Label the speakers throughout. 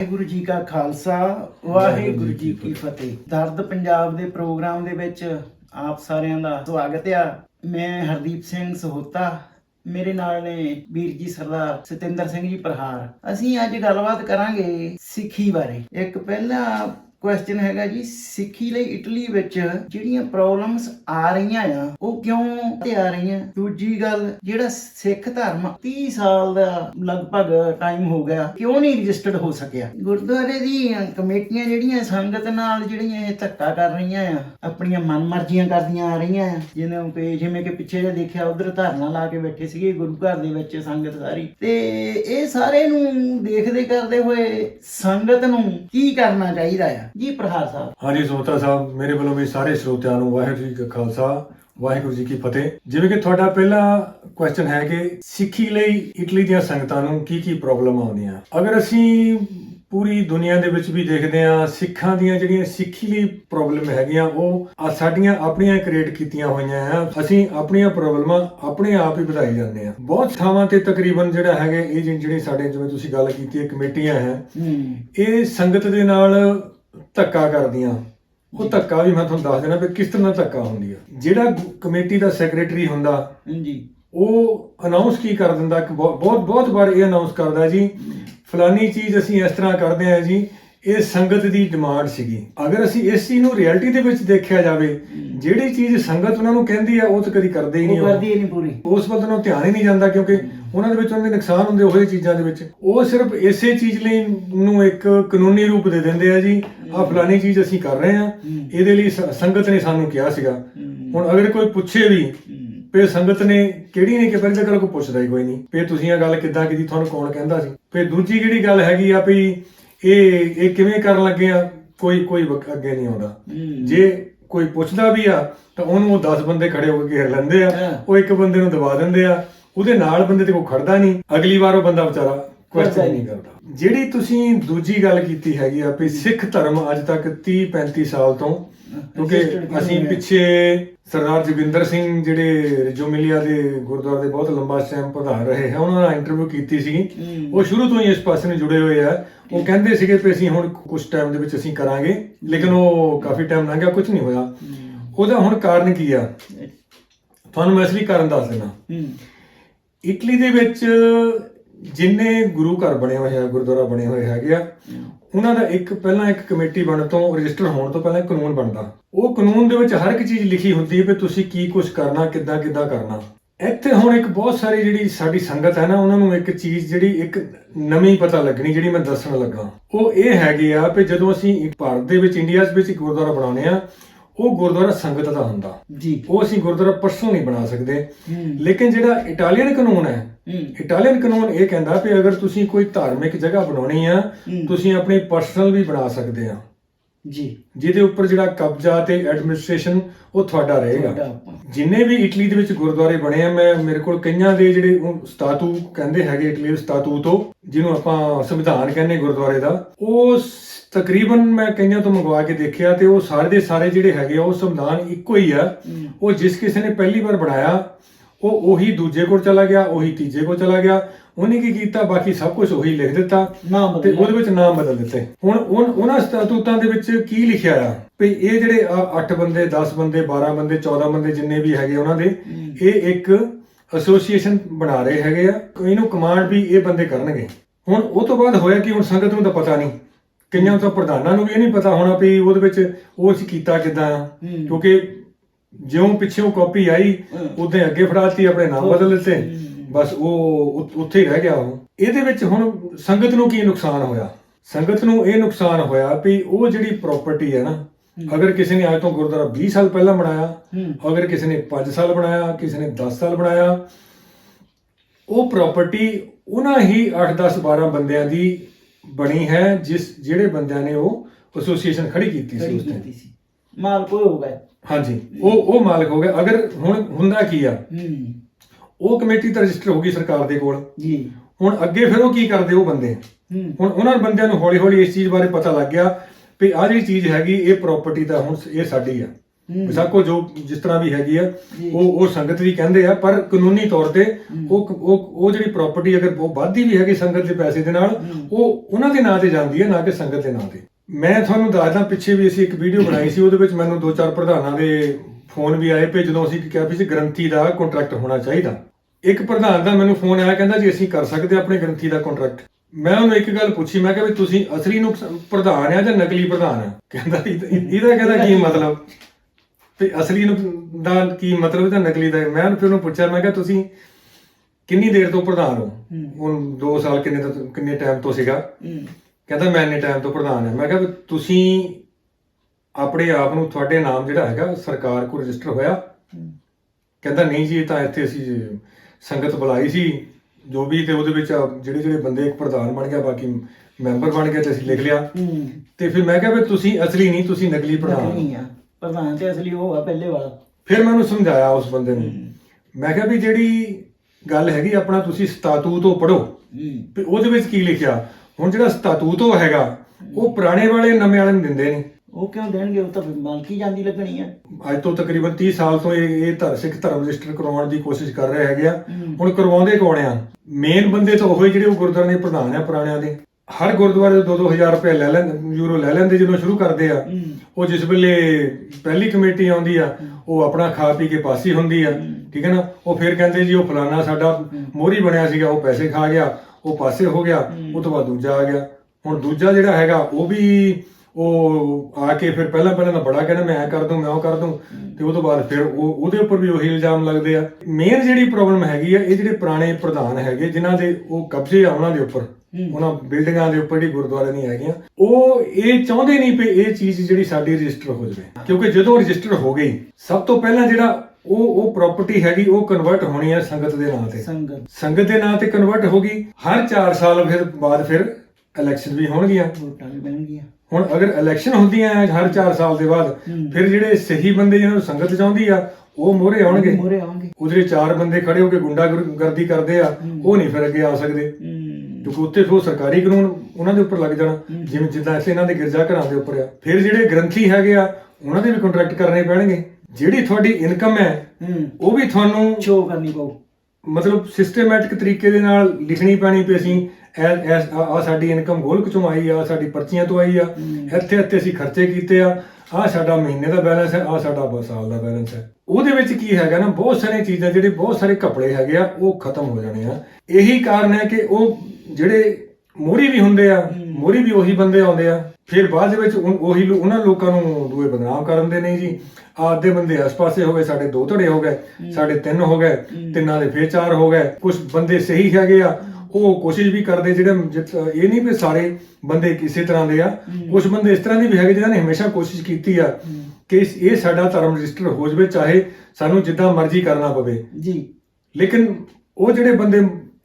Speaker 1: ਵਾਹਿਗੁਰੂ ਜੀ ਕਾ ਖਾਲਸਾ ਵਾਹਿਗੁਰੂ ਜੀ ਕੀ ਫਤਿਹ। ਦਰਦ ਪੰਜਾਬ ਦੇ ਪ੍ਰੋਗਰਾਮ ਦੇ ਵਿੱਚ ਆਪ ਸਾਰਿਆਂ ਦਾ ਸਵਾਗਤ ਆ। ਮੈਂ ਹਰਦੀਪ ਸਿੰਘ ਸਹੋਤਾ ਮੇਰੇ ਨਾਲ ਨੇ ਵੀਰ ਜੀ ਸਰਦਾਰ ਸਤਿੰਦਰ ਸਿੰਘ ਜੀ ਪ੍ਰਹਾਰ। ਅਸੀਂ ਅੱਜ ਗੱਲਬਾਤ ਕਰਾਂਗੇ ਸਿੱਖੀ ਬਾਰੇ। ਇੱਕ ਪਹਿਲਾ ਕੁਐਸਚਨ ਹੈਗਾ ਜੀ, ਸਿੱਖੀ ਲਈ ਇਟਲੀ ਵਿੱਚ ਜਿਹੜੀਆਂ ਪ੍ਰੋਬਲਮਸ ਆ ਰਹੀਆਂ ਆ, ਉਹ ਕਿਉਂ ਤੇ ਆ ਰਹੀਆਂ? ਦੂਜੀ ਗੱਲ, ਜਿਹੜਾ ਸਿੱਖ ਧਰਮ 30 ਸਾਲ ਦਾ ਲਗਭਗ ਟਾਈਮ ਹੋ ਗਿਆ, ਕਿਉਂ ਨਹੀਂ ਰਜਿਸਟਰਡ ਹੋ ਸਕਿਆ? ਗੁਰਦੁਆਰੇ ਦੀ ਕਮੇਟੀਆਂ ਜਿਹੜੀਆਂ ਸੰਗਤ ਨਾਲ ਜਿਹੜੀਆਂ ਇਹ ਧੱਕਾ ਕਰ ਰਹੀਆਂ ਆ, ਆਪਣੀਆਂ ਮਨਮਰਜ਼ੀਆਂ ਕਰਦੀਆਂ ਆ ਰਹੀਆਂ ਆ ਜਿਵੇਂ ਕਿ ਜਿਵੇਂ ਕਿ ਪਿੱਛੇ ਜੇ ਦੇਖਿਆ, ਉਧਰ ਧਰਨਾ ਲਾ ਕੇ ਬੈਠੇ ਸੀਗੇ, ਗੁਰੂ ਘਰ ਦੇ ਵਿੱਚ ਸੰਗਤ ਸਾਰੀ। ਤੇ ਇਹ ਸਾਰੇ ਨੂੰ ਦੇਖਦੇ ਕਰਦੇ ਹੋਏ ਸੰਗਤ ਨੂੰ ਕੀ ਕਰਨਾ ਚਾਹੀਦਾ ਆ? ਜੀ ਪ੍ਰਹਾਰ ਸਾਹਿਬ।
Speaker 2: ਹਾਂਜੀ ਸੋਤਾ ਸਾਹਿਬ ਮੇਰੇ ਵੱਲੋਂ ਵੀ ਸਾਰੇ ਸਰੋਤਿਆਂ ਨੂੰ ਵਾਹਿਗੁਰੂ ਜੀ ਕਾ ਖਾਲਸਾ ਵਾਹਿਗੁਰੂ ਜੀ ਕੀ ਫਤਿਹ। ਜਿਵੇਂ ਕਿ ਤੁਹਾਡਾ ਪਹਿਲਾ ਕੁਐਸਚਨ ਹੈ ਕਿ ਸਿੱਖੀ ਲਈ ਇਟਲੀ ਦੀਆਂ ਸੰਗਤਾਂ ਨੂੰ ਕੀ ਕੀ ਪ੍ਰੋਬਲਮ ਆਉਂਦੀਆਂ? ਅਗਰ ਅਸੀਂ ਪੂਰੀ ਦੁਨੀਆ ਦੇ ਵਿੱਚ ਵੀ ਦੇਖਦੇ ਹਾਂ ਸਿੱਖਾਂ ਦੀਆਂ ਜਿਹੜੀਆਂ ਸਿੱਖੀ ਲਈ ਪ੍ਰੋਬਲਮ ਹੈਗੀਆਂ ਉਹ ਆ ਸਾਡੀਆਂ ਆਪਣੀਆਂ ਕ੍ਰੀਏਟ ਕੀਤੀਆਂ ਹੋਈਆਂ ਆ। ਅਸੀਂ ਆਪਣੀਆਂ ਪ੍ਰੋਬਲਮਾਂ ਆਪਣੇ ਆਪ ਹੀ ਵਧਾਈ ਜਾਂਦੇ ਆ ਬਹੁਤ ਥਾਵਾਂ ਤੇ ਤਕਰੀਬਨ ਜਿਹੜਾ ਹੈਗੇ ਇਹ ਜਿਹੜੀ ਸਾਡੇ ਜਿਵੇਂ ਤੁਸੀਂ ਗੱਲ ਕੀਤੀ ਹੈ ਕਮੇਟੀਆਂ ਹੂੰ। ਇਹ ਸੰਗਤ ਦੇ ਨਾਲ ਧੱਕਾ ਕਰਦੀਆਂ। ਉਹ ਧੱਕਾ ਵੀ ਮੈਂ ਤੁਹਾਨੂੰ ਦੱਸ ਦੇਣਾ ਵੀ ਕਿਸ ਤਰ੍ਹਾਂ ਦਾ ਧੱਕਾ ਹੁੰਦੀ ਆ। ਜਿਹੜਾ ਕਮੇਟੀ ਦਾ ਸੈਕਟਰੀ ਹੁੰਦਾ
Speaker 1: ਹਾਂਜੀ।
Speaker 2: ਉਹ ਅਨਾਉਂਸ ਕੀ ਕਰ ਦਿੰਦਾ? ਕਿ ਬਹੁ- ਬਹੁਤ ਬਹੁਤ ਵਾਰ ਇਹ ਅਨਾਉਂਸ ਕਰਦਾ ਜੀ ਫਲਾਨੀ ਚੀਜ਼ ਅਸੀਂ ਇਸ ਤਰ੍ਹਾਂ ਕਰਦੇ ਆ ਜੀ ਇਹ ਸੰਗਤ ਦੀ ਡਿਮਾਂਡ ਸੀਗੀ। ਅਗਰ ਅਸੀਂ ਇਸ ਚੀਜ਼ ਨੂੰ ਰਿਐਲਿਟੀ ਦੇ ਵਿੱਚ ਦੇਖਿਆ ਜਾਵੇ ਜਿਹੜੀ ਚੀਜ਼ ਸੰਗਤ ਉਹਨਾਂ ਨੂੰ ਕਹਿੰਦੀ ਆ ਉਹ ਤਾਂ ਕਦੀ ਕਰਦੇ ਹੀ ਨਹੀਂ
Speaker 1: ਉਹ ਕਰਦੀ ਨਹੀਂ ਪੂਰੀ।
Speaker 2: ਉਸ ਵੱਲ ਨੂੰ ਧਿਆਨ ਹੀ ਨਹੀਂ ਜਾਂਦਾ ਕਿਉਂਕਿ ਉਹਨਾਂ ਦੇ ਵਿੱਚ ਉਹਨਾਂ ਦੇ ਨੁਕਸਾਨ ਹੁੰਦੇ ਉਹੀ ਚੀਜ਼ਾਂ ਦੇ ਵਿੱਚ। ਉਹ ਸਿਰਫ ਇਸੇ ਚੀਜ਼ ਲਈ ਨੂੰ ਇੱਕ ਕਾਨੂੰਨੀ ਰੂਪ ਦੇ ਦਿੰਦੇ ਆ ਜੀ। ਆਹ ਫਲਾਨੀ ਚੀਜ਼ ਅਸੀਂ ਕਰ ਰਹੇ ਆ ਇਹਦੇ ਲਈ ਸੰਗਤ ਨੇ ਸਾਨੂੰ ਕਿਹਾ ਸੀਗਾ। ਹੁਣ ਅਗਰ ਕੋਈ ਪੁੱਛੇ ਵੀ ਫੇ ਸੰਗਤ ਨੇ ਕਿਹੜੀ ਨੇ ਕਿ ਪਹਿਲੇ ਤਾਂ ਗੱਲ ਕੋਈ ਪੁੱਛਦਾ ਹੀ ਕੋਈ ਨਹੀਂ। ਫੇ ਤੁਸੀਂ ਇਹ ਗੱਲ ਕਿੱਦਾਂ ਕੀਤੀ ਤੁਹਾਨੂੰ ਕੌਣ ਕਹਿੰਦਾ ਸੀ? ਫੇ ਦੂਜੀ ਜਿਹੜੀ ਗੱਲ ਹੈਗੀ ਆ ਵੀ ਇਹ ਇਹ ਕਿਵੇਂ ਕਰਨ ਲੱਗੇ ਆ ਕੋਈ ਕੋਈ ਅੱਗੇ ਨਹੀਂ ਆਉਂਦਾ। ਜੇ ਕੋਈ ਪੁੱਛਦਾ ਵੀ ਆ ਤਾਂ ਉਹਨੂੰ ਉਹ 10 ਬੰਦੇ ਖੜੇ ਹੋ ਕੇ ਘੇਰ ਲੈਂਦੇ ਆ। ਉਹ ਇੱਕ ਬੰਦੇ ਨੂੰ ਦਬਾ ਦਿੰਦੇ ਆ। ਉਹਦੇ ਨਾਲ ਬੰਦੇ ਤੇ ਕੋਈ ਖੜਦਾ ਨਹੀਂ ਅਗਲੀ ਵਾਰ ਉਹ ਬੰਦਾ ਵਿਚਾਰਾ ਕੁਐਸਚਨ
Speaker 1: ਹੀ
Speaker 2: ਨਹੀਂ ਕਰਦਾ। ਜਿਹੜੀ ਤੁਸੀਂ ਦੂਜੀ ਗੱਲ ਕੀਤੀ ਹੈਗੀ ਆ ਵੀ ਸਿੱਖ ਧਰਮ ਅੱਜ ਤੱਕ 30 35 ਸਾਲ ਤੋਂ ਕਿਉਂਕਿ ਅਸੀਂ? ਪਿੱਛੇ ਸਰਦਾਰ ਜੋਗਿੰਦਰ ਸਿੰਘ ਜਿਹੜੇ ਰਜੋਮਿਲੀਆ ਦੇ ਗੁਰਦੁਆਰੇ ਦੇ ਬਹੁਤ ਲੰਬਾ ਟਾਈਮ ਪ੍ਰਧਾਨ ਰਹੇ ਹੈ ਉਹਨਾਂ ਨਾਲ ਇੰਟਰਵਿਊ ਕੀਤੀ ਸੀ। ਉਹ ਸ਼ੁਰੂ ਤੋਂ ਹੀ ਇਸ ਪਾਸੇ ਨਾਲ ਜੁੜੇ ਹੋਏ ਆ। ਉਹ ਕਹਿੰਦੇ ਸੀਗੇ ਕਿ ਅਸੀਂ ਹੁਣ ਕੁਝ ਟਾਈਮ ਦੇ ਵਿੱਚ ਅਸੀਂ ਕਰਾਂਗੇ ਲੇਕਿਨ ਉਹ ਕਾਫੀ ਟਾਈਮ ਲੰਘ ਗਿਆ ਕੁਝ ਨਹੀਂ ਹੋਇਆ। ਉਹਦਾ ਹੁਣ ਕਾਰਨ ਕੀ ਆ? ਤੁਹਾਨੂੰ ਮੈਂ ਅਸਲੀ ਕਾਰਨ ਦੱਸ ਦਿੰਦਾ।
Speaker 1: ਹੂੰ।
Speaker 2: ਇਟਲੀ ਦੇ ਵਿੱਚ ਜਿੰਨੇ ਗੁਰੂ ਘਰ ਬਣੇ ਹੋਏ ਆ, ਗੁਰਦੁਆਰਾ ਬਣੇ ਹੋਏ ਹੈਗੇ ਆ, ਉਹਨਾਂ ਦਾ ਇੱਕ ਪਹਿਲਾਂ ਇੱਕ ਕਮੇਟੀ ਬਣਨ ਤੋਂ, ਰਜਿਸਟਰ ਹੋਣ ਤੋਂ ਪਹਿਲਾਂ ਕਾਨੂੰਨ ਬਣਦਾ। ਉਹ ਕਾਨੂੰਨ ਦੇ ਵਿੱਚ ਹਰ ਇੱਕ ਚੀਜ਼ ਲਿਖੀ ਹੁੰਦੀ ਹੈ ਵੀ ਤੁਸੀਂ ਕੀ ਕੁਝ ਕਰਨਾ, ਕਿੱਦਾਂ ਕਿੱਦਾਂ ਕਰਨਾ। ਇੱਥੇ ਹੁਣ ਇੱਕ ਬਹੁਤ ਸਾਰੀ ਜਿਹੜੀ ਸਾਡੀ ਸੰਗਤ ਹੈ ਨਾ, ਉਹਨਾਂ ਨੂੰ ਇੱਕ ਚੀਜ਼ ਜਿਹੜੀ ਇੱਕ ਨਵੀਂ ਪਤਾ ਲੱਗਣੀ, ਜਿਹੜੀ ਮੈਂ ਦੱਸਣ ਲੱਗਾ। ਉਹ ਇਹ ਹੈਗੀ ਆ ਕਿ ਜਦੋਂ ਅਸੀਂ ਭਾਰਤ ਦੇ ਵਿੱਚ, ਇੰਡੀਆ ਦੇ ਵਿੱਚ ਇੱਕ ਗੁਰਦੁਆਰਾ ਬਣਾਉਂਦੇ ਆ ਉਹ ਗੁਰਦੁਆਰਾ ਸੰਗਤ ਦਾ ਹੁੰਦਾ।
Speaker 1: ਜੀ।
Speaker 2: ਉਹ ਅਸੀਂ ਗੁਰਦੁਆਰਾ ਪਰਸਨਲ ਨਹੀਂ ਬਣਾ ਸਕਦੇ। ਲੇਕਿਨ ਜਿਹੜਾ ਇਟਾਲੀਅਨ ਕਾਨੂੰਨ ਹੈ ਇਟਾਲੀਅਨ ਕਾਨੂੰਨ ਇਹ ਕਹਿੰਦਾ ਕਿ ਅਗਰ ਤੁਸੀਂ ਕੋਈ ਧਾਰਮਿਕ ਜਗ੍ਹਾ ਬਣਾਉਣੀ ਆ। ਤੁਸੀਂ ਆਪਣੀ ਪਰਸਨਲ ਵੀ ਬਣਾ ਸਕਦੇ ਆ।
Speaker 1: ਜੀ
Speaker 2: ਜਿਹਦੇ ਉੱਪਰ ਜਿਹੜਾ ਕਬਜ਼ਾ ਤੇ ਐਡਮਿਨਿਸਟ੍ਰੇਸ਼ਨ ਉਹ ਤੁਹਾਡਾ ਰਹੇਗਾ
Speaker 1: ਆਪਾਂ।
Speaker 2: ਜਿੰਨੇ ਵੀ ਇਟਲੀ ਦੇ ਵਿੱਚ ਗੁਰਦੁਆਰੇ ਬਣੇ ਆ ਮੈਂ ਮੇਰੇ ਕੋਲ ਕਈਆਂ ਦੇ ਜਿਹੜੇ ਉਹ ਸਤਾਤੂ ਕਹਿੰਦੇ ਹੈਗੇ ਇਟਲੀ ਦੇ ਸਤਾਤੂਤੋ ਜਿਹਨੂੰ ਆਪਾਂ ਸੰਵਿਧਾਨ ਕਹਿੰਦੇ ਗੁਰਦੁਆਰੇ ਦਾ ਉਹ ਸ- ਤਕਰੀਬਨ ਮੈਂ ਕਈਆਂ ਤੋਂ ਮੰਗਵਾ ਕੇ ਦੇਖਿਆ ਤੇ ਉਹ ਸਾਰੇ ਦੇ ਸਾਰੇ ਜਿਹੜੇ ਹੈਗੇ ਆ ਉਹ ਸੰਵਿਧਾਨ ਇੱਕੋ ਹੀ ਆ। ਉਹ ਜਿਸ ਕਿਸੇ ਨੇ ਪਹਿਲੀ ਵਾਰ ਬਣਾਇਆ ਉਹ ਉਹੀ ਦੂਜੇ ਕੋਲ ਚਲਾ ਗਿਆ ਉਹੀ ਤੀਜੇ ਕੋਲ ਚਲਾ ਗਿਆ ਉਹਨੇ ਕੀ ਕੀਤਾ? ਬਾਕੀ ਸਭ ਕੁਝ ਉਹੀ ਲਿਖ ਦਿੱਤਾ
Speaker 1: ਨਾਮ
Speaker 2: ਤੇ। ਉਹਦੇ ਵਿੱਚ ਨਾਮ ਬਦਲ ਦਿੱਤੇ। ਹੁਣ ਉਨ- ਉਹਨਾਂ ਸਤਾਤੂਤਾਂ ਦੇ ਵਿੱਚ ਕੀ ਲਿਖਿਆ ਆ? ਵੀ ਇਹ ਜਿਹੜੇ 8 ਬੰਦੇ 10 ਬੰਦੇ 12 ਬੰਦੇ 14 ਬੰਦੇ ਜਿੰਨੇ ਵੀ ਹੈਗੇ ਉਹਨਾਂ ਦੇ ਇਹ ਇੱਕ ਐਸੋਸੀਏਸ਼ਨ ਬਣਾ ਰਹੇ ਹੈਗੇ ਆ। ਇਹਨੂੰ ਕਮਾਂਡ ਵੀ ਇਹ ਬੰਦੇ ਕਰਨਗੇ। ਹੁਣ ਉਹ ਤੋਂ ਬਾਅਦ ਹੋਇਆ ਕਿ? ਹੁਣ ਸੰਗਤ ਨੂੰ ਤਾਂ ਪਤਾ ਨਹੀਂ। ਕਈਆਂ ਤਾਂ ਪ੍ਰਧਾਨਾਂ ਨੂੰ ਵੀ ਇਹ ਨਹੀਂ ਪਤਾ ਹੋਣਾ ਵੀ ਉਹਦੇ ਵਿੱਚ ਉਹ ਸੀ ਕੀਤਾ ਕਿਦਾਂ
Speaker 1: ਹੂੰ।
Speaker 2: ਕਿਉਂਕਿ ਜਿਉਂ ਪਿੱਛੇ ਉਹ ਕਾਪੀ ਆਈ
Speaker 1: ਹੂੰ।
Speaker 2: ਉਹਦੇ ਅੱਗੇ ਫੜਾਤੀ ਆਪਣੇ ਨਾਮ ਬਦਲ ਦਿੱਤੇ। ਬਸ ਉਹ ਉ- ਉੱਥੇ ਹੀ ਰਹਿ ਗਿਆ ਉਹ। ਇਹਦੇ ਵਿੱਚ ਹੁਣ ਸੰਗਤ ਨੂੰ ਕੀ ਨੁਕਸਾਨ ਹੋਇਆ? ਸੰਗਤ ਨੂੰ ਇਹ ਨੁਕਸਾਨ ਹੋਇਆ ਵੀ ਉਹ ਜਿਹੜੀ ਪ੍ਰਾਪਰਟੀ ਹੈ ਨਾ ਅਗਰ ਕਿਸੇ ਨੇ ਅੱਜ ਤੋਂ ਗੁਰਦੁਆਰਾ 20 ਸਾਲ ਪਹਿਲਾਂ ਬਣਾਇਆ
Speaker 1: ਹੂੰ।
Speaker 2: ਅਗਰ ਕਿਸੇ ਨੇ 5 ਸਾਲ ਬਣਾਇਆ ਕਿਸੇ ਨੇ 10 ਸਾਲ ਬਣਾਇਆ ਉਹ ਪ੍ਰਾਪਰਟੀ ਉਹਨਾਂ ਹੀ 8 10 12 ਬੰਦਿਆਂ ਦੀ ਬਣੀ ਹੈ ਜਿਸ ਜਿਹੜੇ ਬੰਦਿਆਂ ਨੇ ਉਹ ਐਸੋਸੀਏਸ਼ਨ ਖੜੀ ਕੀਤੀ ਸੀ
Speaker 1: ਖੜੀ
Speaker 2: ਉਸ
Speaker 1: ਕੀਤੀ
Speaker 2: time
Speaker 1: ਸੀ ਮਾਲ ਕੋਈ
Speaker 2: ਹਾਂਜੀ। ਉਹ ਉਹ ਮਾਲਕ ਹੋ ਗਿਆ ਅਗਰ ਹੁਣ ਹੁੰਦਾ ਕੀ ਆ?
Speaker 1: ਹੂੰ।
Speaker 2: ਉਹ ਕਮੇਟੀ ਤਾਂ ਰਜਿਸਟਰ ਹੋ ਗਈ ਸਰਕਾਰ ਦੇ ਕੋਲ।
Speaker 1: ਜੀ।
Speaker 2: ਹੁਣ ਅੱਗੇ ਫਿਰ ਉਹ ਕੀ ਕਰਦੇ ਉਹ ਬੰਦੇ?
Speaker 1: ਹੂੰ।
Speaker 2: ਹੁਣ ਉਹਨਾਂ ਬੰਦਿਆਂ ਨੂੰ ਹੌਲੀ ਹੌਲੀ ਇਸ ਚੀਜ਼ ਬਾਰੇ ਪਤਾ ਲੱਗ ਗਿਆ ਵੀ ਆਹ ਜਿਹੜੀ ਚੀਜ਼ ਹੈਗੀ ਇਹ ਪ੍ਰਾਪਰਟੀ ਤਾਂ ਹੁਣ ਇਹ ਸਾਡੀ ਆ। ਵਿਸਾਖੋ ਜੋ ਜਿਸ ਤਰ੍ਹਾਂ ਵੀ ਹੈਗੀ ਆ। ਉਹ ਉਹ ਸੰਗਤ ਦੀ ਕਹਿੰਦੇ ਆ ਪਰ ਕਾਨੂੰਨੀ ਤੌਰ ਤੇ ਉਹ ਉਹ ਉਹ ਜਿਹੜੀ ਪ੍ਰਾਪਰਟੀ ਅਗਰ ਉਹ ਵੱਧਦੀ ਵੀ ਹੈਗੀ ਸੰਗਤ ਦੇ ਪੈਸੇ ਦੇ ਨਾਲ ਉਹ ਉਹਨਾਂ ਦੇ ਨਾਂ ਤੇ ਜਾਂਦੀ ਹੈ ਨਾ ਕਿ ਸੰਗਤ ਦੇ ਨਾਂ ਤੇ। ਮੈਂ ਤੁਹਾਨੂੰ ਦੱਸਦਾ ਪਿੱਛੇ ਵੀ ਅਸੀਂ ਇੱਕ ਵੀਡੀਓ ਬਣਾਈ ਸੀ ਉਹਦੇ ਵਿੱਚ ਮੈਨੂੰ ਦੋ ਚਾਰ ਪ੍ਰਧਾਨਾਂ ਦੇ ਫੋਨ ਵੀ ਆਏ ਪਏ ਜਦੋਂ ਅਸੀਂ ਕਿਹਾ ਵੀ ਸੀ ਗ੍ਰੰਥੀ ਦਾ ਕੰਟਰੈਕਟ ਹੋਣਾ ਚਾਹੀਦਾ। ਇੱਕ ਪ੍ਰਧਾਨ ਦਾ ਮੈਨੂੰ ਫੋਨ ਆਇਆ ਕਹਿੰਦਾ ਜੀ ਅਸੀਂ ਕਰ ਸਕਦੇ ਆਪਣੇ ਗ੍ਰੰਥੀ ਦਾ ਕੰਟਰੈਕਟ ਮੈਂ ਉਹਨੂੰ ਇੱਕ ਗੱਲ ਪੁੱਛੀ ਮੈਂ ਕਿਹਾ ਵੀ ਤੁਸੀਂ ਅਸਲੀ ਨੂੰ ਪ੍ਰਧਾਨ ਆ ਜਾਂ ਨਕਲੀ ਪ੍ਰਧਾਨ ਆ? ਕਹਿੰਦਾ ਇਹਦਾ ਕਹਿੰਦਾ ਕੀ ਮਤਲਬ? ਤੇ ਅਸਲੀ ਨੂੰ ਦਾ ਕੀ ਮਤਲਬ ਤਾਂ ਨਕਲੀ ਦਾ? ਮੈਂ ਉਹਨੂੰ ਫਿਰ ਉਹਨੂੰ ਪੁੱਛਿਆ ਮੈਂ ਕਿਹਾ ਤੁਸੀਂ ਕਿੰਨੀ ਦੇਰ ਤੋਂ ਪ੍ਰਧਾਨ ਹੋ? ਹੁਣ 2 ਸਾਲ ਕਿੰਨੇ ਤੋਂ ਕਿੰਨੇ ਟਾਈਮ ਤੋਂ ਸੀਗਾ? ਕਹਿੰਦਾ ਮੈਂ ਇੰਨੇ ਟਾਈਮ ਤੋਂ ਪ੍ਰਧਾਨ ਹਾਂ ਮੈਂ ਕਿਹਾ ਵੀ ਤੁਸੀਂ ਆਪਣੇ ਆਪ ਨੂੰ ਤੁਹਾਡੇ ਨਾਮ ਜਿਹੜਾ ਹੈਗਾ ਸਰਕਾਰ ਕੋਲ ਰਜਿਸਟਰ ਹੋਇਆ। ਕਹਿੰਦਾ ਨਹੀਂ ਜੀ ਇਹ ਤਾਂ ਇੱਥੇ ਅਸੀਂ ਸੰਗਤ ਬੁਲਾਈ ਸੀ ਜੋ ਵੀ ਤੇ ਉਹਦੇ ਵਿੱਚ ਜਿਹੜੇ ਜਿਹੜੇ ਬੰਦੇ ਇੱਕ ਪ੍ਰਧਾਨ ਬਣ ਗਿਆ ਬਾਕੀ ਮੈਂਬਰ ਬਣ ਗਏ ਤੇ ਅਸੀਂ ਲਿਖ ਲਿਆ। ਤੇ ਫਿਰ ਮੈਂ ਕਿਹਾ ਵੀ ਤੁਸੀਂ ਅਸਲੀ ਨਹੀਂ ਤੁਸੀਂ ਨਕਲੀ ਪ੍ਰਧਾਨ
Speaker 1: ਆ। ਪ੍ਰਧਾਨ ਤੇ ਅਸਲੀ ਉਹ ਆ ਪਹਿਲੇ ਵਾਲਾ।
Speaker 2: ਫਿਰ ਮੈਂ ਉਹਨੂੰ ਸਮਝਾਇਆ ਉਸ ਬੰਦੇ ਨੂੰ। ਮੈਂ ਕਿਹਾ ਵੀ ਜਿਹੜੀ ਗੱਲ ਹੈਗੀ ਆਪਣਾ ਤੁਸੀਂ ਸਤਾਤੂ ਤੋਂ ਪੜੋ ਉਹਦੇ ਵਿੱਚ ਕੀ ਲਿਖਿਆ? ਹੁਣ ਜਿਹੜਾ ਸਤਾਤੂਤ ਹੈਗਾ ਉਹ ਪੁਰਾਣੇ ਵਾਲੇ ਨਵੇਂ ਵਾਲੇ ਨੂੰ ਦਿੰਦੇ ਨੇ।
Speaker 1: ਉਹ ਕਿਉਂ ਦੇਣਗੇ? ਉਹ ਤਾਂ ਮਾਲਕੀ ਜਾਂਦੀ ਲੱਗਣੀ ਆ।
Speaker 2: ਅੱਜ ਤੋਂ ਤਕਰੀਬਨ 30 ਸਾਲ ਤੋਂ ਇਹ ਇਹ ਧਰ ਸਿੱਖ ਧਰਮ ਰਜਿਸਟਰ ਕਰਵਾਉਣ ਦੀ ਕੋਸ਼ਿਸ਼ ਕਰ ਰਹੇ ਹੈਗੇ ਆ।
Speaker 1: ਹੂੰ।
Speaker 2: ਹੁਣ ਕਰਵਾਉਂਦੇ ਕੌਣ ਆ? ਮੇਨ ਬੰਦੇ ਤਾਂ ਉਹ ਹੀ ਜਿਹੜੇ ਉਹ ਗੁਰਦੁਆਰੇ ਦੇ ਪ੍ਰਧਾਨ ਆ ਪੁਰਾਣਿਆਂ ਦੇ। ਹਰ ਗੁਰਦੁਆਰੇ ਤੋਂ 2-2000 ਰੁਪਏ ਲੈ ਲੈਣ ਯੂਰੋ ਲੈ ਲੈਂਦੇ ਜਦੋਂ ਸ਼ੁਰੂ ਕਰਦੇ ਆ।
Speaker 1: ਹੂੰ।
Speaker 2: ਉਹ ਜਿਸ ਵੇਲੇ ਪਹਿਲੀ ਕਮੇਟੀ ਆਉਂਦੀ ਆ ਉਹ ਆਪਣਾ ਖਾ ਪੀ ਕੇ ਪਾਸੀ ਹੁੰਦੀ ਆ ਠੀਕ ਹੈ ਨਾ? ਉਹ ਫਿਰ ਕਹਿੰਦੇ ਜੀ ਉਹ ਫਲਾਨਾ ਸਾਡਾ ਮੋਹਰੀ ਬਣਿਆ ਸੀਗਾ ਉਹ ਪੈਸੇ ਖਾ ਗਿਆ ਉਹ ਪਾਸੇ ਹੋ ਗਿਆ ਉਹ ਤੋਂ ਬਾਅਦ ਦੂਜਾ ਆ ਗਿਆ। ਹੁਣ ਦੂਜਾ ਜਿਹੜਾ ਹੈਗਾ ਉਹ ਵੀ ਉਹ ਆ ਕੇ ਫਿਰ ਪਹਿਲਾਂ ਪਹਿਲਾਂ ਤਾਂ ਬੜਾ ਕਹਿੰਦਾ ਮੈਂ ਐ ਕਰ ਦੂੰ ਮੈਂ ਉਹ ਕਰ ਦੂੰ। ਤੇ ਉਹ ਤੋਂ ਬਾਅਦ ਫਿਰ ਉਹ ਉਹਦੇ ਉੱਪਰ ਵੀ ਉਹੀ ਇਲਜ਼ਾਮ ਲੱਗਦੇ ਆ। ਮੇਨ ਜਿਹੜੀ ਪ੍ਰੋਬਲਮ ਹੈਗੀ ਆ ਇਹ ਜਿਹੜੇ ਪੁਰਾਣੇ ਪ੍ਰਧਾਨ ਹੈਗੇ ਜਿਨ੍ਹਾਂ ਦੇ ਉਹ ਕਬਜ਼ੇ ਆ ਉਹਨਾਂ ਦੇ ਉੱਪਰ। ਉਹਨਾਂ ਬਿਲਡਿੰਗਾਂ ਦੇ ਉੱਪਰ ਜਿਹੜੀ ਗੁਰਦੁਆਰੇ ਨਹੀਂ ਹੈਗੀਆਂ। ਉਹ ਇਹ ਚਾਹੁੰਦੇ ਨਹੀਂ ਪਏ ਇਹ ਚੀਜ਼ ਜਿਹੜੀ ਸਾਡੀ ਰਜਿਸਟਰ ਹੋ ਜਾਵੇ। ਕਿਉਂਕਿ ਜਦੋਂ ਰਜਿਸਟਰ ਹੋ ਗਈ ਸਭ ਤੋਂ ਪਹਿਲਾਂ ਜਿਹੜਾ ਉਹ ਉਹ ਪ੍ਰਾਪਰਟੀ ਹੈਗੀ ਉਹ ਕਨਵਰਟ ਹੋਣੀ ਹੈ ਸੰਗਤ ਦੇ ਨਾਂ ਤੇ।
Speaker 1: ਸੰਗਤ।
Speaker 2: ਸੰਗਤ ਦੇ ਨਾਂ ਤੇ ਕਨਵਰਟ ਹੋ ਗਈ। ਹਰ 4 ਸਾਲ ਫਿਰ ਬਾਅਦ ਫਿਰ ਇਲੈਕਸ਼ਨ ਵੀ ਹੋਣਗੀਆਂ।
Speaker 1: ਵੋਟਾਂ ਵੀ ਬਣਨਗੀਆਂ
Speaker 2: ਹੁਣ ਅਗਰ ਇਲੈਕਸ਼ਨ ਹੁੰਦੀਆਂ ਆ ਹਰ 4 ਸਾਲ ਦੇ ਬਾਅਦ ਫਿਰ ਜਿਹੜੇ ਸਹੀ ਬੰਦੇ ਜਿਹਨਾਂ ਨੂੰ ਸੰਗਤ ਚਾਹੁੰਦੀ ਆ ਉਹ ਮੋਹਰੇ ਆਉਣਗੇ।
Speaker 1: ਮੋਰੇ ਆਉਣਗੇ।
Speaker 2: ਉਧਰੇ ਚਾਰ ਬੰਦੇ ਖੜੇ ਹੋ ਕੇ ਗੁੰਡਾਗਰਦੀ ਕਰਦੇ ਆ ਉਹ ਨਹੀਂ ਫਿਰ ਅੱਗੇ ਆ ਸਕਦੇ।
Speaker 1: ਹੂੰ।
Speaker 2: ਕਿਉਂਕਿ ਉੱਥੇ ਫਿਰ ਸਰਕਾਰੀ ਕਾਨੂੰਨ ਉਹਨਾਂ ਦੇ ਉੱਪਰ ਲੱਗ ਜਾਣਾ। ਜਿਵੇਂ ਜਿੱਦਾਂ ਇੱਥੇ ਇਹਨਾਂ ਦੇ ਗਿਰਜਾ ਘਰਾਂ ਦੇ ਉੱਪਰ ਆ। ਫਿਰ ਜਿਹੜੇ ਗ੍ਰੰਥੀ ਹੈਗੇ ਆ ਉਹਨਾਂ ਦੇ ਵੀ ਕੰਟਰੈਕਟ ਕਰਨੇ ਪੈਣਗੇ। ਜਿਹੜੀ ਤੁਹਾਡੀ ਇਨਕਮ ਹੈ
Speaker 1: ਹੂੰ।
Speaker 2: ਉਹ ਵੀ ਤੁਹਾਨੂੰ
Speaker 1: ਸ਼ੋਅ ਕਰਨੀ ਪਊ।
Speaker 2: ਮਤਲਬ ਸਿਸਟਮੈਟਿਕ ਤਰੀਕੇ ਦੇ ਨਾਲ ਲਿਖਣੀ ਪੈਣੀ ਪਈ ਅਸੀਂ ਆ ਸਾਡੀ ਇਨਕਮ ਗੋਲਕ ਚੋਂ ਆਈ ਆ ਸਾਡੀ ਪਰਚੀਆਂ ਤੋਂ ਆਈ ਆ। ਇੱਥੇ ਇੱਥੇ ਅਸੀਂ ਖਰਚੇ ਕੀਤੇ ਆ। ਆ ਸਾਡਾ ਮਹੀਨੇ ਦਾ ਬੈਲੈਂਸ ਹੈ ਆ ਸਾਡਾ ਸਾਲ ਦਾ ਬੈਲੈਂਸ ਹੈ। ਉਹਦੇ ਵਿੱਚ ਕੀ ਹੈਗਾ ਨਾ ਬਹੁਤ ਸਾਰੀਆਂ ਚੀਜ਼ਾਂ ਜਿਹੜੇ ਬਹੁਤ ਸਾਰੇ ਕੱਪੜੇ ਹੈਗੇ ਆ ਉਹ ਖਤਮ ਹੋ ਜਾਣੇ ਆ। ਇਹੀ ਕਾਰਨ ਹੈ ਕਿ ਉਹ ਜਿਹੜੇ ਮੋਰੀ ਵੀ ਹੁੰਦੇ ਆ ਮੋਰੀ ਵੀ ਉਹੀ ਬੰਦੇ ਆਉਂਦੇ ਆ। ਫਿਰ ਬਾਅਦ ਦੇ ਵਿੱਚ ਉਹੀ ਉਹਨਾਂ ਲੋਕਾਂ ਨੂੰ ਦੂਏ ਬਦਨਾਮ ਕਰਨ ਦੇ ਨਹੀਂ ਜੀ। ਅੱਧੇ ਬੰਦੇ ਇਸ ਪਾਸੇ ਹੋ ਗਏ ਸਾਡੇ ਦੋ ਧੜੇ ਹੋ ਗਏ ਸਾਡੇ ਤਿੰਨ ਹੋ ਗਏ ਤਿੰਨਾਂ ਦੇ ਫੇਰ ਚਾਰ ਹੋ ਗਏ। ਕੁਝ ਬੰਦੇ ਸਹੀ ਹੈਗੇ ਆ ਉਹ ਕੋਸ਼ਿਸ਼ ਵੀ ਕਰਦੇ ਜਿਹੜੇ ਜਿੱਤ- ਇਹ ਨਹੀਂ ਵੀ ਸਾਰੇ ਬੰਦੇ ਕਿਸੇ ਤਰ੍ਹਾਂ ਦੇ ਆ। ਕੁਝ ਬੰਦੇ ਇਸ ਤਰ੍ਹਾਂ ਦੇ ਵੀ ਹੈਗੇ ਜਿਨ੍ਹਾਂ ਨੇ ਹਮੇਸ਼ਾ ਕੋਸ਼ਿਸ਼ ਕੀਤੀ ਆ ਕਿ ਇਸ- ਇਹ ਸਾਡਾ ਧਰਮ ਰਜਿਸਟਰ ਹੋ ਜਾਵੇ ਚਾਹੇ ਸਾਨੂੰ ਜਿੱਦਾਂ ਮਰਜ਼ੀ ਕਰਨਾ ਪਵੇ।
Speaker 1: ਜੀ।
Speaker 2: ਲੇਕਿਨ ਉਹ ਜਿਹੜੇ ਬੰਦੇ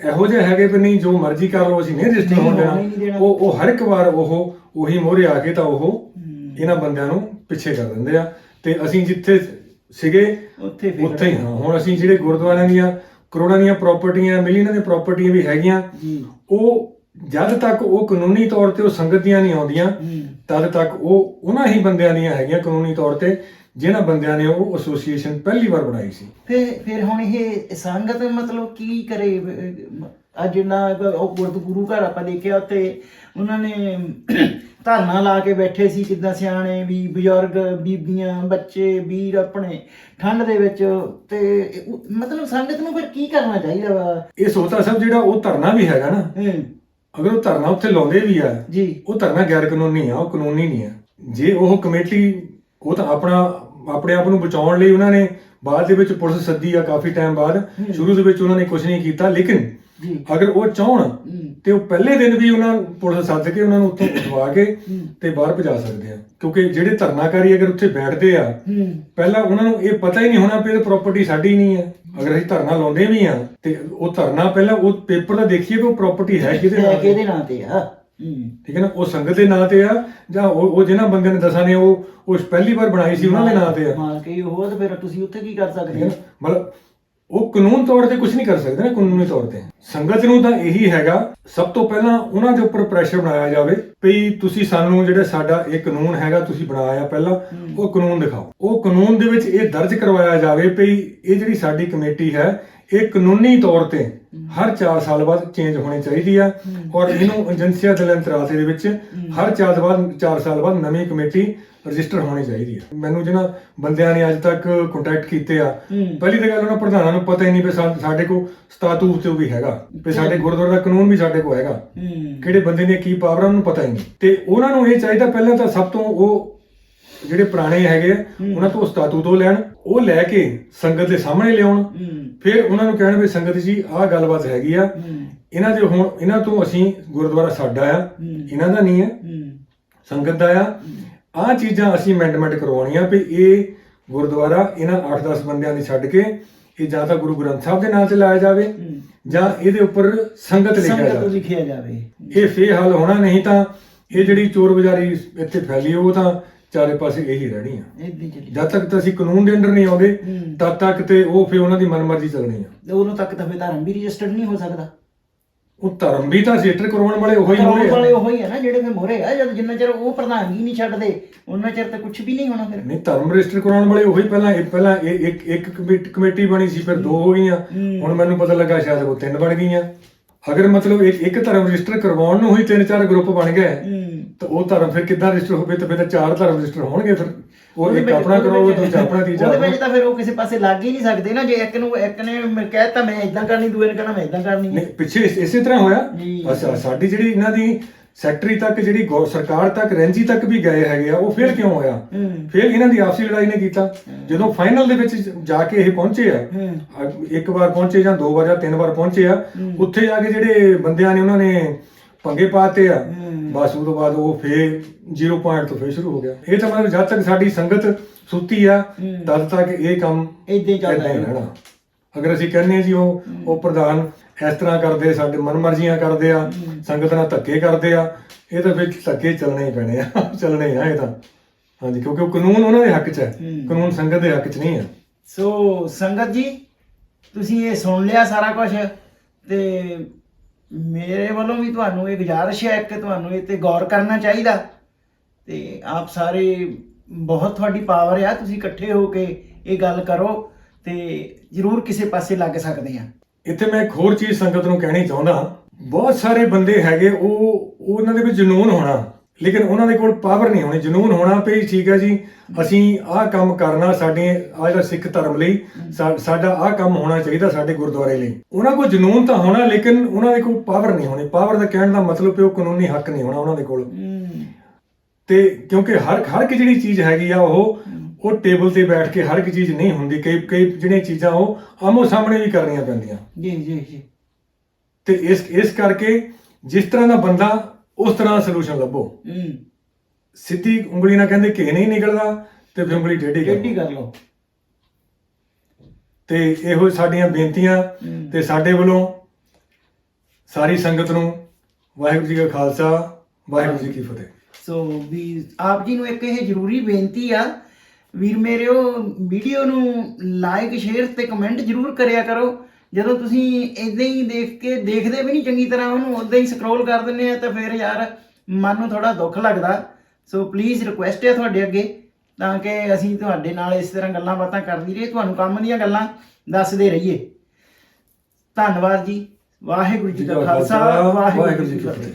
Speaker 2: ਇਹੋ ਜਿਹੇ ਹੈਗੇ ਵੀ ਨਹੀਂ ਜੋ ਮਰਜ਼ੀ ਕਰ ਲਓ ਅਸੀਂ ਨਹੀਂ ਰਜਿਸਟਰ
Speaker 1: ਨਹੀਂ,
Speaker 2: ਹੋਣ
Speaker 1: ਹੋਣ ਹੀ ਨਹੀਂ
Speaker 2: ਦੇਣਾ।
Speaker 1: ਦੇਣਾ।
Speaker 2: ਉਹ ਉਹ ਹਰ ਇੱਕ ਵਾਰ ਉਹ ਉਹੀ ਮੋਹਰੇ ਆ ਕੇ ਤਾਂ ਉਹ ਇਹਨਾਂ ਬੰਦਿਆਂ ਨੂੰ ਪਿੱਛੇ ਕਰ ਦਿੰਦੇ ਆ। ਤੇ ਅਸੀਂ ਜਿੱਥੇ ਸੀਗੇ
Speaker 1: ਉੱਥੇ ਫਿਰ।
Speaker 2: ਉੱਥੇ ਹੀ ਹਾਂ। ਹੁਣ ਅਸੀਂ ਜਿਹੜੇ ਗੁਰਦੁਆਰਿਆਂ ਦੀਆਂ ਕਰੋੜਾਂ ਦੀਆਂ ਪ੍ਰਾਪਰਟੀਆਂ ਮਿਲੀਅਨਾਂ ਦੀਆਂ ਪ੍ਰਾਪਰਟੀਆਂ ਵੀ ਹੈਗੀਆਂ। ਉਹ ਜਦ ਤੱਕ ਉਹ ਕਾਨੂੰਨੀ ਤੌਰ ਤੇ ਉਹ ਸੰਗਤ ਦੀਆਂ ਨਹੀਂ ਆਉਂਦੀਆਂ ਤਦ ਤੱਕ ਉਹ ਉਹਨਾਂ ਹੀ ਬੰਦਿਆਂ ਦੀਆਂ ਹੈਗੀਆਂ ਕਾਨੂੰਨੀ ਤੌਰ ਤੇ ਜਿਨ੍ਹਾਂ ਬੰਦਿਆਂ ਨੇ ਉਹ ਐਸੋਸੀਏਸ਼ਨ ਪਹਿਲੀ ਵਾਰ ਬਣਾਈ ਸੀ।
Speaker 1: ਫਿਰ ਫਿਰ ਹੁਣ ਇਹ ਸੰਗਤ ਮਤਲਬ ਕੀ ਕਰੇ? ਅੱਜ ਨਾ ਉਹ ਗੁਰਦ ਗੁਰੂ ਘਰ ਆਪਾਂ ਦੇਖਿਆ ਉੱਥੇ ਉਹਨਾਂ ਨੇ ਧਰਨਾ ਲਾ ਕੇ ਬੈਠੇ ਸੀ ਕਿਦਾਂ ਸਿਆਣੇ ਵੀ ਬਜ਼ੁਰਗ ਬੀਬੀਆਂ ਬੱਚੇ ਵੀਰ ਆਪਣੇ ਠੰਡ ਦੇ ਵਿੱਚ ਤੇ ਮਤਲਬ ਸੰਗਤ ਨੂੰ ਫਿਰ ਕੀ ਕਰਨਾ ਚਾਹੀਦਾ ਵਾ?
Speaker 2: ਇਹ ਸੋਤਾ ਸਾਹਿਬ ਜਿਹੜਾ ਉਹ ਧਰਨਾ ਵੀ ਹੈਗਾ ਨਾ ਅਗਰ ਉਹ ਧਰਨਾ ਉੱਥੇ ਲਾਉਂਦੇ ਵੀ ਆ
Speaker 1: ਜੀ।
Speaker 2: ਉਹ ਧਰਨਾ ਗੈਰ ਕਾਨੂੰਨੀ ਆ ਉਹ ਕਾਨੂੰਨੀ ਨਹੀਂ ਆ। ਜੇ ਉਹ ਕਮੇਟੀ ਉਹ ਤਾਂ ਆਪਣਾ ਆਪਣੇ ਆਪ ਨੂੰ ਬਚਾਉਣ ਲਈ ਉਹਨਾਂ ਨੇ ਬਾਅਦ ਦੇ ਵਿੱਚ ਪੁਲਿਸ ਸੱਦੀ ਆ ਕਾਫੀ ਟਾਈਮ ਬਾਅਦ ਸ਼ੁਰੂ ਦੇ ਵਿੱਚ ਉਹਨਾਂ ਨੇ ਕੁਝ ਨਹੀਂ ਕੀਤਾ ਲੇਕਿਨ ਅਗਰ ਉਹ ਚਾਹਣ ਤੇ ਉਹ ਪਹਿਲੇ ਦਿਨ ਵੀ ਉਹਨਾਂ ਪੁਲਿਸ ਸੱਦ ਕੇ ਉਹਨਾਂ ਨੂੰ ਉੱਥੋਂ ਉਠਵਾ ਕੇ ਤੇ ਬਾਹਰ ਭਜਾ ਸਕਦੇ ਆ। ਕਿਉਂਕਿ ਜਿਹੜੇ ਧਰਨਾਕਾਰੀ ਅਗਰ ਉੱਥੇ ਬੈਠਦੇ ਆ ਪਹਿਲਾਂ ਉਹਨਾਂ ਨੂੰ ਇਹ ਪਤਾ ਹੀ ਨਹੀਂ ਹੋਣਾ ਵੀ ਇਹ ਪ੍ਰਾਪਰਟੀ ਸਾਡੀ ਨਹੀਂ ਹੈ। ਅਗਰ ਅਸੀਂ ਧਰਨਾ ਲਾਉਂਦੇ ਵੀ ਆ ਤੇ ਉਹ ਧਰਨਾ ਪਹਿਲਾਂ ਉਹ ਪੇਪਰ ਦਾ ਦੇਖੀਏ ਵੀ ਉਹ ਪ੍ਰਾਪਰਟੀ ਹੈ ਕਿਹਦੇ
Speaker 1: ਨਾਂ ਤੇ ਆ।
Speaker 2: ਠੀਕ ਹੈ ਨਾ? ਉਹ ਸੰਗਤ ਦੇ ਨਾਂ ਤੇ ਆ ਜਾਂ ਉਹ ਜਿਹਨਾਂ ਬੰਦਿਆਂ ਨੇ ਦਸਾਂ ਨੇ ਉਹ ਉਹ ਪਹਿਲੀ ਵਾਰ ਬਣਾਈ ਸੀ ਉਹਨਾਂ ਦੇ ਨਾਂ ਤੇ ਆ।
Speaker 1: ਮਾਲਕ ਹੀ ਉਹ ਤੇ ਫਿਰ ਤੁਸੀਂ ਉੱਥੇ ਕੀ ਕਰ ਸਕਦੇ
Speaker 2: ਹੈ? ਮਤਲਬ ਉਹ ਕਾਨੂੰਨ ਤੌਰ ਤੇ ਕੁਝ ਨਹੀਂ ਕਰ ਸਕਦੇ ਨਾ ਕਾਨੂੰਨੀ ਤੌਰ ਤੇ। ਸੰਗਤ ਨੂੰ ਤਾਂ ਇਹੀ ਹੈਗਾ ਸਭ ਤੋਂ ਪਹਿਲਾਂ ਉਹਨਾਂ ਦੇ ਉੱਪਰ ਪ੍ਰੈਸ਼ਰ ਬਣਾਇਆ ਜਾਵੇ ਵੀ ਤੁਸੀਂ ਸਾਨੂੰ ਜਿਹੜਾ ਸਾਡਾ ਇਹ ਕਾਨੂੰਨ ਹੈਗਾ ਤੁਸੀਂ ਬਣਾਇਆ ਪਹਿਲਾਂ ਉਹ ਕਾਨੂੰਨ ਦਿਖਾਓ। ਉਹ ਕਾਨੂੰਨ ਦੇ ਵਿੱਚ ਇਹ ਦਰਜ ਕਰਵਾਇਆ ਜਾਵੇ ਵੀ ਇਹ ਜਿਹੜੀ ਸਾਡੀ ਕਮੇਟੀ ਹੈ ਇਹ ਕਾਨੂੰਨੀ ਤੌਰ ਤੇ ਹਰ 4 ਸਾਲ ਬਾਅਦ ਚੇਂਜ ਹੋਣੀ ਚਾਹੀਦੀ ਆ ਔਰ ਇਹਨੂੰ ਏਜੰਸੀਆ ਦਲ ਅੰਤਰਾਸੇ ਦੇ ਵਿੱਚ ਹਰ 4 ਬਾਅਦ 4 ਸਾਲ ਬਾਅਦ ਨਵੀਂ ਕਮੇਟੀ ਰਜਿਸਟਰ ਹੋਣੀ ਚਾਹੀਦੀ ਹੈ। ਮੈਨੂੰ ਜਿਹਨਾਂ ਬੰਦਿਆਂ ਨੇ ਅੱਜ ਤੱਕ ਕੰਟੈਕਟ ਕੀਤੇ ਆ। ਪਹਿਲੀ ਤਾਂ ਗੱਲ ਉਹਨਾਂ ਪ੍ਰਧਾਨਾਂ ਨੂੰ ਪਤਾ ਹੀ ਨਹੀਂ ਵੀ ਸਾ- ਸਾਡੇ ਕੋਲ ਸਤਾਤੂਤ ਤੇ ਵੀ ਹੈਗਾ ਵੀ ਸਾਡੇ ਗੁਰਦੁਆਰਾ ਦਾ ਕਾਨੂੰਨ ਵੀ ਸਾਡੇ ਕੋਲ ਹੈਗਾ। ਕਿਹੜੇ ਬੰਦੇ ਨੇ ਕੀ ਪਾਵਰ ਉਹਨਾਂ ਨੂੰ ਪਤਾ ਹੀ ਨਹੀਂ। ਤੇ ਉਹਨਾਂ ਨੂੰ ਇਹ ਚਾਹੀਦਾ ਪਹਿਲਾਂ ਤਾਂ ਸਭ ਤੋਂ ਉਹ ਜਿਹੜੇ ਪੁਰਾਣੇ ਹੈਗੇ ਆ ਉਹਨਾਂ ਤੋਂ ਸਤਾਤੂਤ ਉਹ ਲੈਣ ਉਹ ਲੈ ਕੇ ਸੰਗਤ ਦੇ ਸਾਹਮਣੇ ਲਿਆਉਣ। ਫਿਰ ਉਹਨਾਂ ਨੂੰ ਕਹਿਣ ਵੀ ਸੰਗਤ ਜੀ ਆਹ ਗੱਲਬਾਤ ਹੈਗੀ ਆ। ਇਹਨਾਂ ਦੇ ਹੁਣ ਇਹਨਾਂ ਤੋਂ ਅਸੀਂ ਗੁਰਦੁਆਰਾ ਸਾਡਾ ਆ। ਇਹਨਾਂ ਦਾ ਨਹੀਂ ਹੂੰ। ਸੰਗਤ ਦਾ ਆ। ਆਹ ਚੀਜ਼ਾਂ ਅਸੀਂ ਅਮੈਂਡਮੈਂਟ ਕਰਵਾਉਣੀਆਂ ਵੀ ਇਹ ਗੁਰਦੁਆਰਾ ਇਹਨਾਂ 8-10 ਬੰਦਿਆਂ ਦੀ ਛੱਡ ਕੇ ਇਹ ਜਾਂ ਤਾਂ ਗੁਰੂ ਗ੍ਰੰਥ ਸਾਹਿਬ ਦੇ ਨਾਂ ਤੇ ਲਾਇਆ ਜਾਵੇ। ਜਾਂ ਇਹਦੇ ਉੱਪਰ ਸੰਗਤ ਲਿਖਿਆ
Speaker 1: ਸੰਗਤ
Speaker 2: ਜਾਵੇ।
Speaker 1: ਲਿਖਿਆ ਜਾਵੇ।
Speaker 2: ਇਹ ਫੇ ਹੱਲ ਹੋਣਾ ਨਹੀਂ ਤਾਂ ਇਹ ਜਿਹੜੀ ਚੋਰ ਬਜ਼ਾਰੀ ਇੱਥੇ ਫੈਲੀ ਉਹ ਤਾਂ ਚਾਰੇ ਪਾਸੇ ਇਹੀ ਰਹਿਣੀ ਆ। ਜਦ ਤੱਕ ਤਾਂ ਅਸੀਂ ਕਾਨੂੰਨ ਦੇ ਅੰਡਰ ਨਹੀਂ ਆਉਂਦੇ। ਤਦ ਤੱਕ ਤੇ ਉਹ ਫੇ ਉਹਨਾਂ ਦੀ ਮਨਮਰਜ਼ੀ ਚੱਲਣੀ ਆ।
Speaker 1: ਉਦੋਂ ਤੱਕ ਤਾਂ ਫਿਰ ਧਰਮ ਵੀ ਰਜਿਸਟਰਡ ਨਹੀਂ ਹੋ ਸਕਦਾ।
Speaker 2: ਉਹ ਧਰਮ ਵੀ ਤਾਂ ਰਜਿਸਟਰ ਕਰਵਾਉਣ ਵਾਲੇ ਉਹੀ
Speaker 1: ਕਰਾਉਣ
Speaker 2: ਹੋਣੇ
Speaker 1: ਵਾਲੇ
Speaker 2: ਆ
Speaker 1: ਉਹ ਹੀ ਹੈ ਨਾ ਜਿਹੜੇ ਫਿਰ ਮੋਰੇ ਆ ਜਦ ਜਿੰਨਾ ਚਿਰ ਉਹ ਪ੍ਰਧਾਨਗੀ ਨਹੀਂ ਛੱਡਦੇ ਉਹਨਾਂ ਚਿਰ ਤਾਂ ਕੁਝ ਵੀ ਨਹੀਂ ਹੋਣਾ ਫਿਰ।
Speaker 2: ਨਹੀਂ ਧਰਮ ਰਜਿਸਟਰ ਕਰਾਉਣ ਵਾਲੇ ਉਹੀ ਪਹਿਲਾਂ ਇਹ ਪਹਿਲਾਂ ਇਹ ਇੱਕ ਇੱਕ ਕਮੇਟੀ- ਕਮੇਟੀ ਬਣੀ ਸੀ ਫਿਰ ਦੋ ਹੋ। ਗਈਆਂ। ਹੁਣ ਮੈਨੂੰ ਪਤਾ ਲੱਗਾ ਸ਼ਾਇਦ ਉਹ ਤਿੰਨ ਬਣ ਗਈਆਂ। ਅਗਰ ਮਤਲਬ ਇੱਕ ਇੱਕ ਧਰਮ ਰਜਿਸਟਰ ਕਰਵਾਉਣ ਨੂੰ ਹੀ ਤਿੰਨ ਚਾਰ ਗਰੁੱਪ ਬਣ ਗਏ
Speaker 1: ਹੂੰ।
Speaker 2: ਤਾਂ ਉਹ ਧਰਮ ਫਿਰ ਕਿੱਦਾਂ ਰਜਿਸਟਰ ਹੋਵੇ ਤਾਂ ਫਿਰ ਤਾਂ ਚਾਰ ਧਰਮ ਰਜਿਸਟਰ ਹੋਣਗੇ ਫਿਰ। ਉਹ ਇੱਕ ਆਪਣਾ
Speaker 1: ਉਹਦੇ
Speaker 2: ਕਰੋ
Speaker 1: ਵਿੱਚ-
Speaker 2: ਦੂਜਾ ਆਪਣਾ ਤੀਜਾ
Speaker 1: ਉਹਦੇ। ਵਿੱਚ ਤਾਂ ਫਿਰ ਉਹ ਕਿਸੇ ਪਾਸੇ ਲੱਗ ਹੀ ਨਹੀਂ ਸਕਦੇ ਨਾ ਜੇ ਇੱਕ ਨੂੰ ਇੱਕ ਨੇ ਕਹਿਤਾ ਮੈਂ ਇਦਾਂ ਕਰਨੀ ਦੂਏ ਨੇ ਕਹਿਣਾ ਮੈਂ ਇਦਾਂ ਕਰਨੀ ਹੈ।
Speaker 2: ਨਹੀਂ ਪਿੱਛੇ ਇਸ- ਤਰ੍ਹਾਂ ਹੋਇਆ। ਅੱਛਾ ਸਾਡੀ ਜਿਹੜੀ ਇਹਨਾਂ ਦੀ ਸੈਕਟਰੀ ਤੱਕ ਜਿਹੜੀ ਸਰਕਾਰ ਤੱਕ ਰੈਂਜੀ ਤੱਕ ਵੀ ਗਏ ਹੈਗੇ ਆ ਉਹ ਫਿਰ ਕਿਉਂ ਹੋਇਆ? ਫਿਰ ਇਹਨਾਂ ਦੀ ਆਪਸੀ ਲੜਾਈ ਨੇ ਕੀਤਾ। ਜਦੋਂ ਫਾਈਨਲ ਦੇ ਵਿੱਚ ਜਾ ਕੇ ਇਹ ਪਹੁੰਚੇ ਆ ਇੱਕ ਵਾਰ ਪਹੁੰਚੇ ਜਾਂ ਦੋ ਵਾਰ ਜਾਂ ਤਿੰਨ ਵਾਰ ਪਹੁੰਚੇ ਆ ਉੱਥੇ ਜਾ ਕੇ ਜਿਹੜੇ ਬੰਦਿਆਂ ਨੇ ਉਹਨਾਂ ਨੇ ਪੰਗੇ ਪਾਤੇ ਆ। ਬਸ ਉਹ ਤੋਂ ਬਾਅਦ ਉਹ ਫੇਰ 0 ਪੁਆਇੰਟ ਤੋਂ ਫੇਰ ਸ਼ੁਰੂ ਹੋ ਗਿਆ। ਇਹ ਤਾਂ ਮਤਲਬ ਜਦ ਤੱਕ ਸਾਡੀ ਸੰਗਤ ਸੁੱਤੀ ਆ। ਤਦ ਤੱਕ ਇਹ ਕੰਮ
Speaker 1: ਏਦਾਂ ਹੀ ਚੱਲਦਾ।
Speaker 2: ਰਹਿਣਾ। ਅਗਰ ਅਸੀਂ ਕਹਿੰਨੇ ਜੀ ਉਹ ਉਹ ਪ੍ਰਧਾਨ ਇਸ ਤਰ੍ਹਾਂ ਕਰਦੇ ਸਾਡੇ ਮਨਮਰਜ਼ੀਆਂ ਕਰਦੇ ਆ ਸੰਗਤ ਨਾਲ ਧੱਕੇ ਕਰਦੇ ਆ ਇਹ ਤਾਂ ਫਿਰ ਧੱਕੇ ਚੱਲਣੇ ਹੀ ਪੈਣੇ ਆ। ਚੱਲਣੇ ਆ ਇਹ ਤਾਂ। ਹਾਂਜੀ ਕਿਉਂਕਿ ਉਹ ਕਾਨੂੰਨ ਉਹਨਾਂ ਦੇ ਹੱਕ 'ਚ ਹੂੰ। ਕਾਨੂੰਨ ਸੰਗਤ ਦੇ ਹੱਕ 'ਚ ਨਹੀਂ ਹੈ।
Speaker 1: ਸੋ ਸੰਗਤ ਜੀ ਤੁਸੀਂ ਇਹ ਸੁਣ ਲਿਆ ਸਾਰਾ ਕੁਝ ਤੇ ਮੇਰੇ ਵੱਲੋਂ ਵੀ ਤੁਹਾਨੂੰ ਇਹ ਗੁਜ਼ਾਰਿਸ਼ ਹੈ ਕਿ ਤੁਹਾਨੂੰ ਇਹ ਤੇ ਗੌਰ ਕਰਨਾ ਚਾਹੀਦਾ। ਤੇ ਆਪ ਸਾਰੇ ਬਹੁਤ ਤੁਹਾਡੀ ਪਾਵਰ ਆ, ਤੁਸੀਂ ਇਕੱਠੇ ਹੋ ਕੇ ਇਹ ਗੱਲ ਕਰੋ ਤੇ ਜ਼ਰੂਰ ਕਿਸੇ ਪਾਸੇ ਲੱਗ ਸਕਦੇ ਆ।
Speaker 2: ਇੱਥੇ ਮੈਂ ਇੱਕ ਹੋਰ ਚੀਜ਼ ਸੰਗਤ ਨੂੰ ਕਹਿਣੀ ਚਾਹੁੰਦਾ, ਬਹੁਤ ਸਾਰੇ ਬੰਦੇ ਹੈਗੇ, ਉਹ, ਉਹਨਾਂ ਦੇ ਵਿੱਚ ਜਨੂਨ ਹੋਣਾ। ਲੇਕਿਨ ਉਹਨਾਂ ਦੇ ਕੋਲ ਪਾਵਰ ਨਹੀਂ ਹੋਣੀ ਜਨੂਨ ਹੋਣਾ ਪਈ ਠੀਕ ਹੈ ਜੀ। ਅਸੀਂ ਆਹ ਕੰਮ ਕਰਨਾ ਸਾਡੇ ਆਹ ਜਿਹੜਾ ਸਿੱਖ ਧਰਮ ਲਈ ਸਾਡਾ ਆਹ ਕੰਮ ਹੋਣਾ ਚਾਹੀਦਾ ਸਾਡੇ ਗੁਰਦੁਆਰੇ ਲਈ। ਉਹਨਾਂ ਕੋਲ ਜਨੂਨ ਤਾਂ ਹੋਣਾ ਲੇਕਿਨ ਉਹਨਾਂ ਦੇ ਕੋਲ ਪਾਵਰ ਨਹੀਂ ਹੋਣੀ। ਪਾਵਰ ਦਾ ਕਹਿਣ ਦਾ ਮਤਲਬ ਉਹ ਕਾਨੂੰਨੀ ਹੱਕ ਨਹੀਂ ਹੋਣਾ ਉਹਨਾਂ ਦੇ ਕੋਲ।
Speaker 1: ਹੂੰ।
Speaker 2: ਤੇ ਕਿਉਂਕਿ ਹਰ ਹਰ ਇੱਕ ਜਿਹੜੀ ਚੀਜ਼ ਹੈਗੀ ਆ ਉਹ ਉਹ ਟੇਬਲ ਤੇ ਬੈਠ ਕੇ ਹਰ ਇੱਕ ਚੀਜ਼ ਨਹੀਂ ਹੁੰਦੀ। ਕਈ ਕਈ ਜਿਹੜੀਆਂ ਚੀਜ਼ਾਂ ਉਹ ਆਮੋ ਸਾਹਮਣੇ ਵੀ ਕਰਨੀਆਂ ਪੈਂਦੀਆਂ।
Speaker 1: ਜੀ ਜੀ ਜੀ।
Speaker 2: ਤੇ ਇਸ ਇਸ ਕਰਕੇ ਜਿਸ ਤਰ੍ਹਾਂ ਦਾ ਬੰਦਾ ਉਸ ਤਰ੍ਹਾਂ ਸੋਲੂਸ਼ਨ ਲੱਭੋ।
Speaker 1: ਹੂੰ।
Speaker 2: ਸਿੱਧੀ ਉਂਗਲੀ ਨਾਲ ਕਹਿੰਦੇ ਕਿ ਨਹੀਂ ਨਿਕਲਦਾ ਤੇ ਫਿਰ ਉਂਗਲੀ ਟੇਢੀ
Speaker 1: ਟੇਢੀ
Speaker 2: ਕਰੋ
Speaker 1: ਕਰ ਲਓ।
Speaker 2: ਤੇ ਇਹੋ ਸਾਡੀਆਂ ਬੇਨਤੀਆਂ
Speaker 1: ਹੂੰ।
Speaker 2: ਤੇ ਸਾਡੇ ਵੱਲੋਂ ਸਾਰੀ ਸੰਗਤ ਨੂੰ ਵਾਹਿਗੁਰੂ ਜੀ ਕਾ ਖਾਲਸਾ ਵਾਹਿਗੁਰੂ ਜੀ ਕੀ ਫਤਿਹ।
Speaker 1: ਸੋ ਵੀ ਆਪ ਜੀ ਨੂੰ ਇੱਕ ਇਹ ਜ਼ਰੂਰੀ ਬੇਨਤੀ ਆ ਵੀਰ ਮੇਰਿਓ ਵੀਡੀਓ ਨੂੰ ਲਾਈਕ ਸ਼ੇਅਰ ਤੇ ਕਮੈਂਟ ਜ਼ਰੂਰ ਕਰਿਆ ਕਰੋ। ਜਦੋਂ ਤੁਸੀਂ ਇਦਾਂ ਹੀ ਦੇਖ ਕੇ ਦੇਖਦੇ ਵੀ ਨਹੀਂ ਚੰਗੀ ਤਰ੍ਹਾਂ ਉਹਨੂੰ ਉਦਾਂ ਹੀ ਸਕਰੋਲ ਕਰ ਦਿੰਦੇ ਆ ਤਾਂ ਫਿਰ ਯਾਰ ਮਨ ਨੂੰ ਥੋੜਾ ਦੁੱਖ ਲੱਗਦਾ। ਸੋ ਪਲੀਜ਼ ਰਿਕੁਐਸਟ ਹੈ ਤੁਹਾਡੇ ਅੱਗੇ ਤਾਂ ਕਿ ਅਸੀਂ ਤੁਹਾਡੇ ਨਾਲ ਇਸ ਤਰ੍ਹਾਂ ਗੱਲਾਂ ਬਾਤਾਂ ਕਰਦੀ ਰਹੀਏ ਤੁਹਾਨੂੰ ਕੰਮ ਦੀਆਂ ਗੱਲਾਂ ਦੱਸਦੇ ਰਹੀਏ। ਧੰਨਵਾਦ ਜੀ। ਵਾਹਿਗੁਰੂ ਜੀ ਕਾ ਖਾਲਸਾ ਵਾਹਿਗੁਰੂ ਜੀ ਕੀ ਫਤਿਹ।